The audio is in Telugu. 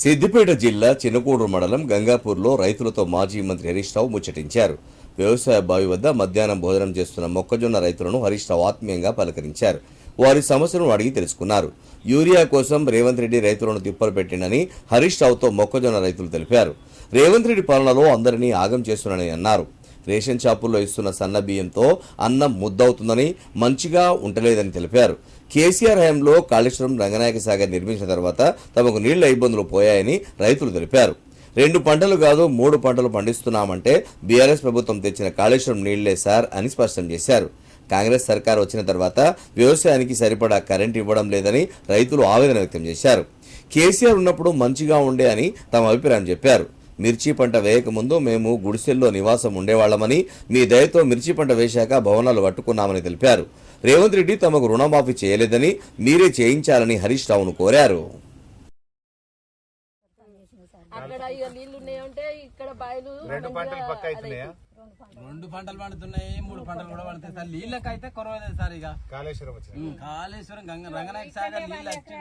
సిద్దిపేట జిల్లా చిన్నకూడూరు మండలం గంగాపూర్లో రైతులతో మాజీ మంత్రి హరీష్ రావు ముచ్చటించారు. వ్యవసాయ బావి వద్ద మధ్యాహ్నం భోజనం చేస్తున్న మొక్కజొన్న రైతులను హరీష్ రావు ఆత్మీయంగా పలకరించారు. వారి సమస్యలను అడిగి తెలుసుకున్నారు. యూరియా కోసం రేవంత్ రెడ్డి రైతులను తిప్పలు పెట్టిండని హరీష్ రావుతో మొక్కజొన్న రైతులు తెలిపారు. రేవంత్ రెడ్డి పాలనలో అందరినీ ఆగం చేస్తున్నానని అన్నారు. రేషన్ షాపుల్లో ఇస్తున్న సన్న బియ్యంతో అన్నం ముద్దవుతుందని మంచిగా ఉండలేదని తెలిపారు. కేసీఆర్ హయాంలో కాళేశ్వరం రంగనాయక సాగర్ నిర్మించిన తర్వాత తమకు నీళ్ళ ఇబ్బందులు పోయాయని రైతులు తెలిపారు. రెండు పంటలు కాదు మూడు పంటలు పండిస్తున్నామంటే బీఆర్ఎస్ ప్రభుత్వం తెచ్చిన కాళేశ్వరం నీళ్ళే సార్ అని స్పష్టం చేశారు. కాంగ్రెస్ సర్కార్ వచ్చిన తర్వాత వ్యవసాయానికి సరిపడా కరెంట్ ఇవ్వడం లేదని రైతులు ఆవేదన వ్యక్తం చేశారు. కేసీఆర్ ఉన్నప్పుడు మంచిగా ఉండే అని తమ అభిప్రాయం చెప్పారు. మిర్చి పంట వేయకముందు మేము గుడిసెల్లో నివాసం ఉండేవాళ్ళమని మీ దయతో మిర్చి పంట వేశాక భవనాలు కట్టుకున్నామని తెలిపారు. రేవంత్ రెడ్డి తమకు రుణమాఫీ చేయలేదని మీరే చేయించాలని హరీష్ రావును కోరారు. అక్కడ ఇక నీళ్ళు ఉన్నాయంటే ఇక్కడ బాయిలు రెండు పంటలు పక్క అవుతున్నాయా? రెండు పంటలు పండుతున్నాయి మూడు పంటలు కూడా పండుతాయి సార్ నీళ్ళకైతే కొరవలేదు సార్ ఇక కాళేశ్వరం కాళేశ్వరం గంగ రంగనాయక సాగర్ నీళ్ళు వచ్చి